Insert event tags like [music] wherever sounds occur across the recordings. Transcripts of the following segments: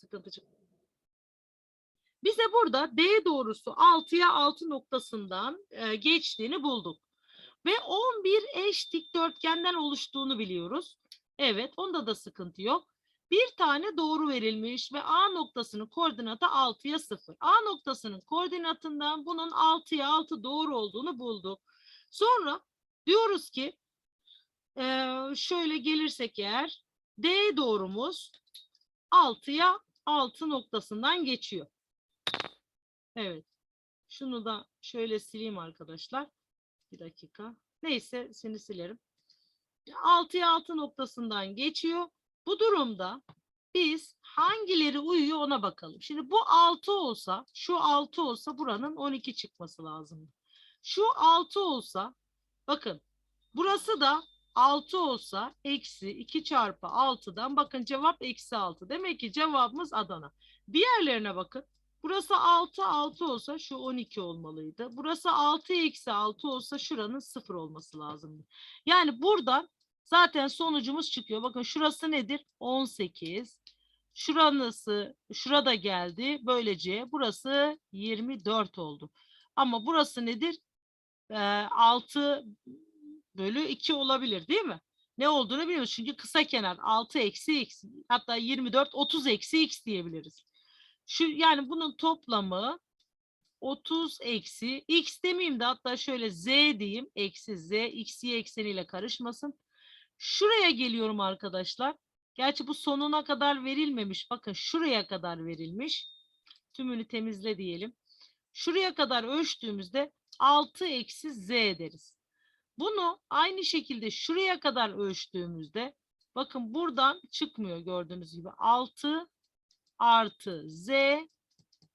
sıkıntı. Bize burada D doğrusu 6'ya 6 noktasından e, geçtiğini bulduk. Ve 11 eş dikdörtgenden oluştuğunu biliyoruz. Evet, onda da sıkıntı yok. Bir tane doğru verilmiş ve A noktasının koordinatı 6'ya 0. A noktasının koordinatından bunun 6'ya 6 doğru olduğunu bulduk. Sonra diyoruz ki eee, şöyle gelirsek eğer D doğrumuz 6'ya 6 noktasından geçiyor. Evet. Şunu da şöyle sileyim arkadaşlar. Bir dakika. Neyse seni silerim. 6'ya 6 noktasından geçiyor. Bu durumda biz hangileri uyuyor ona bakalım. Şimdi bu 6 olsa, şu 6 olsa buranın 12 çıkması lazım. Şu 6 olsa, bakın burası da 6 olsa eksi 2 çarpı 6'dan bakın cevap eksi 6. Demek ki cevabımız Adana. Diğerlerine bakın. Burası 6 6 olsa şu 12 olmalıydı. Burası 6 eksi 6 olsa şuranın 0 olması lazımdı. Yani buradan zaten sonucumuz çıkıyor. Bakın şurası nedir? 18. Şurası, şurada geldi. Böylece burası 24 oldu. Ama burası nedir? Ee, 6 bölü 2 olabilir değil mi? Ne olduğunu biliyoruz. Çünkü kısa kenar 6 eksi x hatta 24 30 eksi x diyebiliriz. Şu yani bunun toplamı 30 eksi x demeyeyim de hatta şöyle z diyeyim. Eksi z x y ekseniyle karışmasın. Şuraya geliyorum arkadaşlar. Gerçi bu sonuna kadar verilmemiş. Bakın şuraya kadar verilmiş. Tümünü temizle diyelim. Şuraya kadar ölçtüğümüzde 6 eksi z deriz. Bunu aynı şekilde şuraya kadar ölçtüğümüzde bakın buradan çıkmıyor gördüğünüz gibi 6 artı z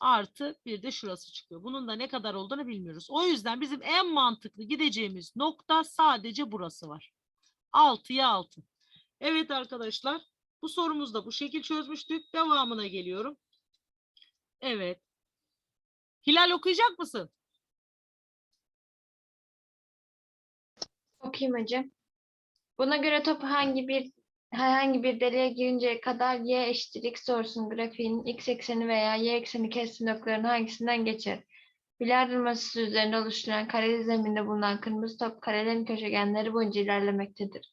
artı bir de şurası çıkıyor. Bunun da ne kadar olduğunu bilmiyoruz. O yüzden bizim en mantıklı gideceğimiz nokta sadece burası var. 6'ya 6. Evet arkadaşlar bu sorumuzda bu şekil çözmüştük. Devamına geliyorum. Evet. Hilal okuyacak mısın? Okuyayım hocam. Buna göre top hangi bir herhangi bir deliğe girinceye kadar y eşittir x sorusunun grafiğinin x ekseni veya y ekseni kestiği noktaların hangisinden geçer? Bilardo masası üzerinde oluşturulan kareli zeminde bulunan kırmızı top karelerin köşegenleri boyunca ilerlemektedir.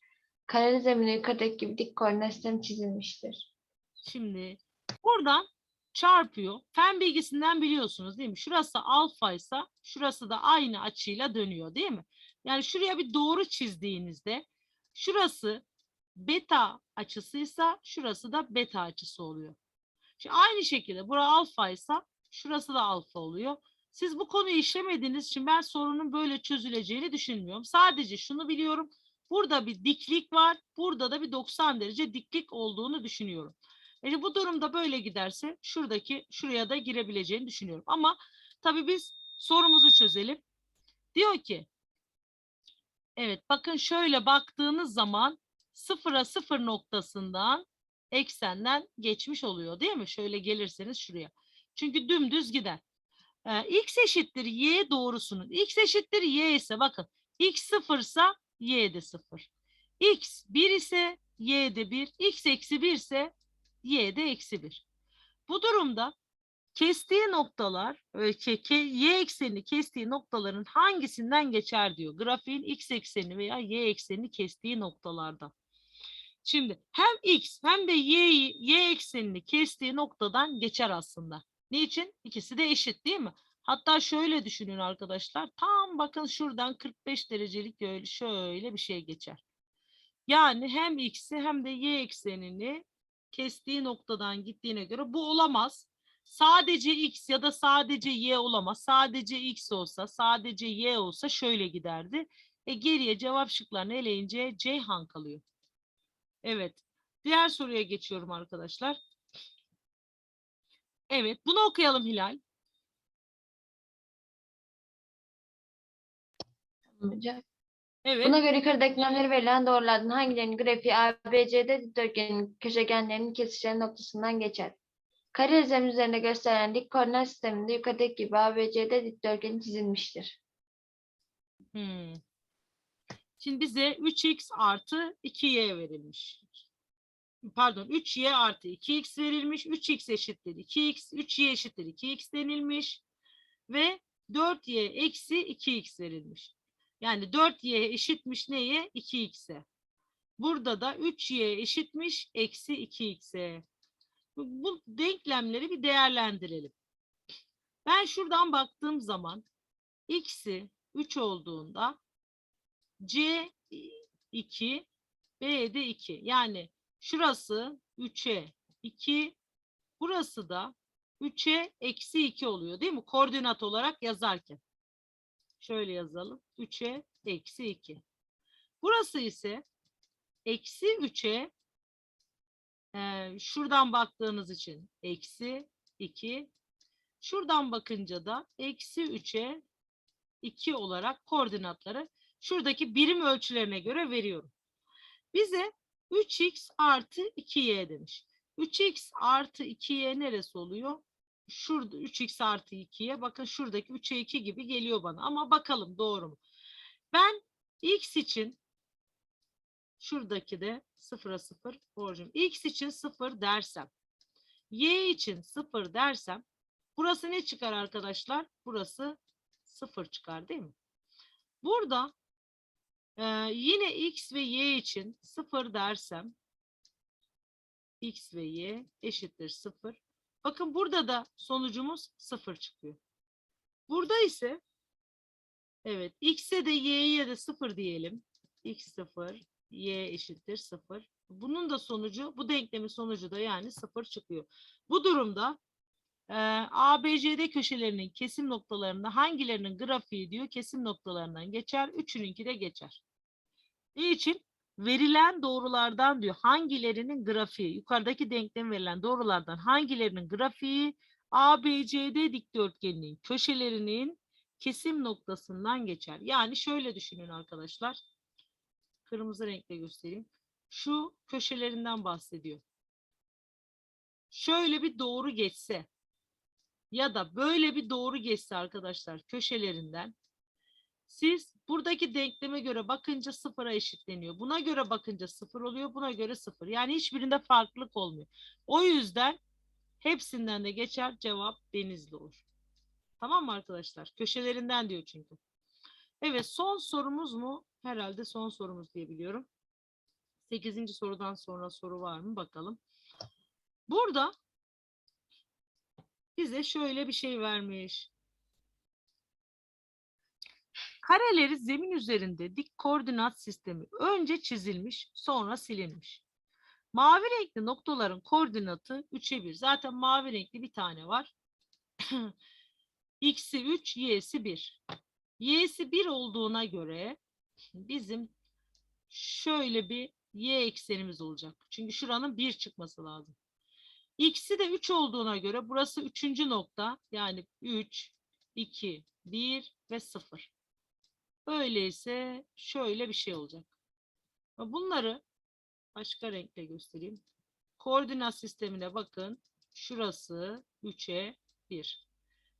Kareli zemine yukarıdaki gibi dik koordinat sistemi çizilmiştir. Şimdi buradan çarpıyor. Fen bilgisinden biliyorsunuz değil mi? Şurası alfa ise şurası da aynı açıyla dönüyor değil mi? Yani şuraya bir doğru çizdiğinizde şurası beta açısıysa şurası da beta açısı oluyor. Şimdi aynı şekilde bura alfa ise şurası da alfa oluyor. Siz bu konuyu işlemediğiniz için ben sorunun böyle çözüleceğini düşünmüyorum. Sadece şunu biliyorum. Burada bir diklik var. Burada da bir 90 derece diklik olduğunu düşünüyorum. Yani bu durumda böyle giderse şuradaki şuraya da girebileceğini düşünüyorum. Ama tabii biz sorumuzu çözelim. Diyor ki evet bakın şöyle baktığınız zaman sıfıra sıfır noktasından eksenden geçmiş oluyor değil mi? Şöyle gelirseniz şuraya. Çünkü dümdüz gider. Ee, x eşittir y doğrusunun. x eşittir y ise bakın x sıfırsa y de sıfır. x 1 ise y de 1. x eksi 1 ise y de eksi 1. Bu durumda kestiği noktalar, y eksenini kestiği noktaların hangisinden geçer diyor. Grafiğin x ekseni veya y eksenini kestiği noktalarda. Şimdi hem x hem de y, y eksenini kestiği noktadan geçer aslında. Niçin? İkisi de eşit değil mi? Hatta şöyle düşünün arkadaşlar. Tam bakın şuradan 45 derecelik şöyle bir şey geçer. Yani hem x'i hem de y eksenini kestiği noktadan gittiğine göre bu olamaz. Sadece x ya da sadece y olamaz. Sadece x olsa, sadece y olsa şöyle giderdi. E geriye cevap şıklarını eleyince Ceyhan kalıyor. Evet. Diğer soruya geçiyorum arkadaşlar. Evet, bunu okuyalım Hilal. Hocam. Evet. Buna göre yukarıda eklemleri verilen doğrulardan hangilerinin grafiği ABCD dikdörtgenin köşegenlerinin kesişen noktasından geçer? Kare zemin üzerinde gösterilen dik koordinat sisteminde yukarıdaki gibi ABCD dikdörtgeni çizilmiştir. Hmm. Şimdi bize 3x artı 2y verilmiş. pardon 3y artı 2x verilmiş. 3x eşittir 2x, 3y eşittir 2x denilmiş. Ve 4y eksi 2x verilmiş. Yani 4y eşitmiş neye? 2x'e. Burada da 3y eşitmiş eksi 2x'e. Bu, denklemleri bir değerlendirelim. Ben şuradan baktığım zaman x'i 3 olduğunda c 2 b de 2. Yani şurası 3'e 2 burası da 3'e eksi 2 oluyor değil mi? Koordinat olarak yazarken. Şöyle yazalım. 3'e eksi 2. Burası ise eksi 3'e şuradan baktığınız için eksi 2. Şuradan bakınca da eksi 3'e 2 olarak koordinatları şuradaki birim ölçülerine göre veriyorum. Bize 3x artı 2y demiş. 3x artı 2y neresi oluyor? Şurada 3x artı 2'ye bakın şuradaki 3'e 2 gibi geliyor bana ama bakalım doğru mu? Ben x için şuradaki de 0'a 0 borcum. x için 0 dersem y için 0 dersem burası ne çıkar arkadaşlar? Burası 0 çıkar değil mi? Burada e, yine x ve y için 0 dersem x ve y eşittir 0. Bakın burada da sonucumuz 0 çıkıyor. Burada ise evet x'e de y'ye de 0 diyelim. x 0, y eşittir 0. Bunun da sonucu, bu denklemin sonucu da yani 0 çıkıyor. Bu durumda e, ABCD köşelerinin kesim noktalarında hangilerinin grafiği diyor kesim noktalarından geçer, üçününki de geçer. Niçin? Verilen doğrulardan diyor hangilerinin grafiği, yukarıdaki denklem verilen doğrulardan hangilerinin grafiği ABCD dikdörtgeninin köşelerinin kesim noktasından geçer. Yani şöyle düşünün arkadaşlar. Kırmızı renkle göstereyim. Şu köşelerinden bahsediyor. Şöyle bir doğru geçse ya da böyle bir doğru geçse arkadaşlar köşelerinden siz buradaki denkleme göre bakınca sıfıra eşitleniyor. Buna göre bakınca sıfır oluyor. Buna göre sıfır. Yani hiçbirinde farklılık olmuyor. O yüzden hepsinden de geçer. Cevap denizli olur. Tamam mı arkadaşlar? Köşelerinden diyor çünkü. Evet son sorumuz mu? Herhalde son sorumuz diye biliyorum. Sekizinci sorudan sonra soru var mı? Bakalım. Burada bize şöyle bir şey vermiş. Kareleri zemin üzerinde dik koordinat sistemi önce çizilmiş, sonra silinmiş. Mavi renkli noktaların koordinatı 3'e 1. Zaten mavi renkli bir tane var. [clears throat] X'i 3, Y'si 1. Y'si 1 olduğuna göre bizim şöyle bir Y eksenimiz olacak. Çünkü şuranın 1 çıkması lazım. X'i de 3 olduğuna göre burası 3. nokta. Yani 3, 2, 1 ve 0. Öyleyse şöyle bir şey olacak. Bunları başka renkle göstereyim. Koordinat sistemine bakın. Şurası 3'e 1.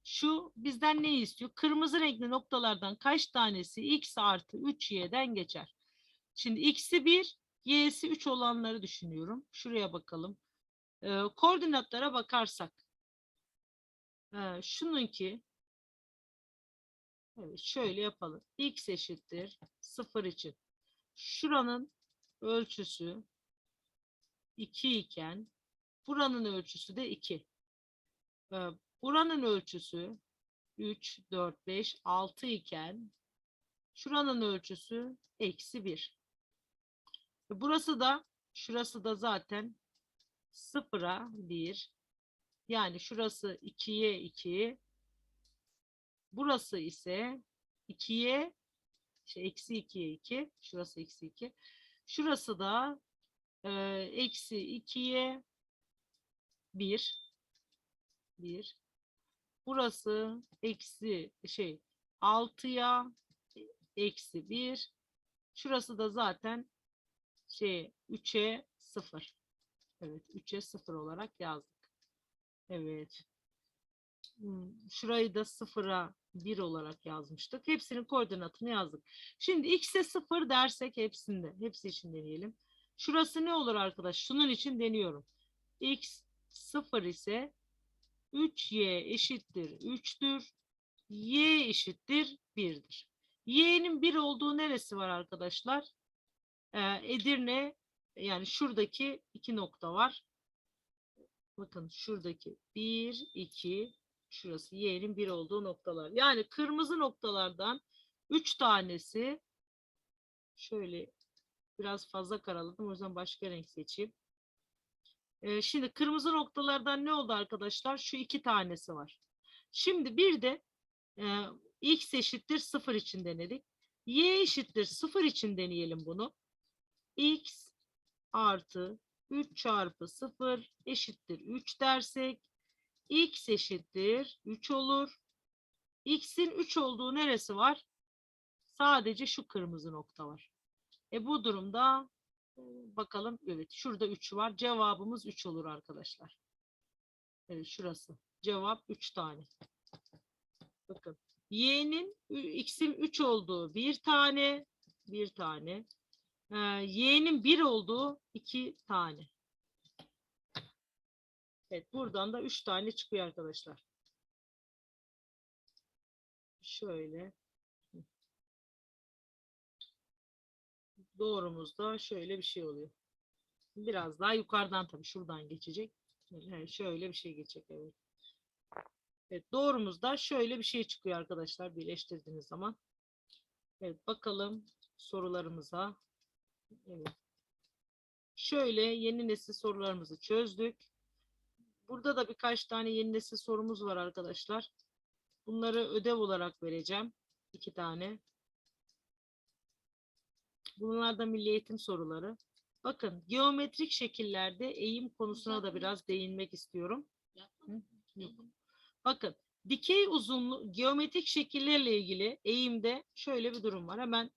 Şu bizden ne istiyor? Kırmızı renkli noktalardan kaç tanesi x artı 3y'den geçer? Şimdi x'i 1, y'si 3 olanları düşünüyorum. Şuraya bakalım. Ee, koordinatlara bakarsak. Ee, şununki Evet, şöyle yapalım. X eşittir 0 için. Şuranın ölçüsü 2 iken buranın ölçüsü de 2. Ee, buranın ölçüsü 3, 4, 5, 6 iken şuranın ölçüsü eksi 1. Burası da şurası da zaten 0'a 1. Yani şurası 2'ye 2, Burası ise 2'ye şey, eksi 2'ye 2. Şurası eksi 2. Şurası da e, eksi 2'ye 1. 1. Burası eksi şey 6'ya eksi 1. Şurası da zaten şey 3'e 0. Evet 3'e 0 olarak yazdık. Evet. Hmm, Şurayı da sıfıra 1 olarak yazmıştık. Hepsinin koordinatını yazdık. Şimdi x'e 0 dersek hepsinde, hepsi için deneyelim. Şurası ne olur arkadaş? Şunun için deniyorum. X 0 ise 3y eşittir 3'tür. Y eşittir 1'dir. Y'nin 1 olduğu neresi var arkadaşlar? Ee, Edirne yani şuradaki iki nokta var. Bakın şuradaki 1, 2, şurası y'nin 1 olduğu noktalar. Yani kırmızı noktalardan 3 tanesi şöyle biraz fazla karaladım. O yüzden başka renk seçeyim. Ee, şimdi kırmızı noktalardan ne oldu arkadaşlar? Şu iki tanesi var. Şimdi bir de e, x eşittir 0 için denedik. y eşittir 0 için deneyelim bunu. x artı 3 çarpı 0 eşittir 3 dersek x eşittir 3 olur. x'in 3 olduğu neresi var? Sadece şu kırmızı nokta var. E bu durumda e, bakalım evet şurada 3 var. Cevabımız 3 olur arkadaşlar. Evet şurası. Cevap 3 tane. Bakın y'nin x'in 3 olduğu bir tane bir tane ee, y'nin 1 olduğu 2 tane. Evet buradan da 3 tane çıkıyor arkadaşlar. Şöyle. Doğrumuzda şöyle bir şey oluyor. Biraz daha yukarıdan tabii şuradan geçecek. Evet, şöyle bir şey geçecek evet. Evet doğrumuzda şöyle bir şey çıkıyor arkadaşlar birleştirdiğiniz zaman. Evet bakalım sorularımıza. Evet. Şöyle yeni nesil sorularımızı çözdük. Burada da birkaç tane yeni nesil sorumuz var arkadaşlar. Bunları ödev olarak vereceğim. iki tane. Bunlar da milli eğitim soruları. Bakın geometrik şekillerde eğim konusuna da biraz değinmek istiyorum. Yok. Bakın dikey uzunluğu geometrik şekillerle ilgili eğimde şöyle bir durum var. Hemen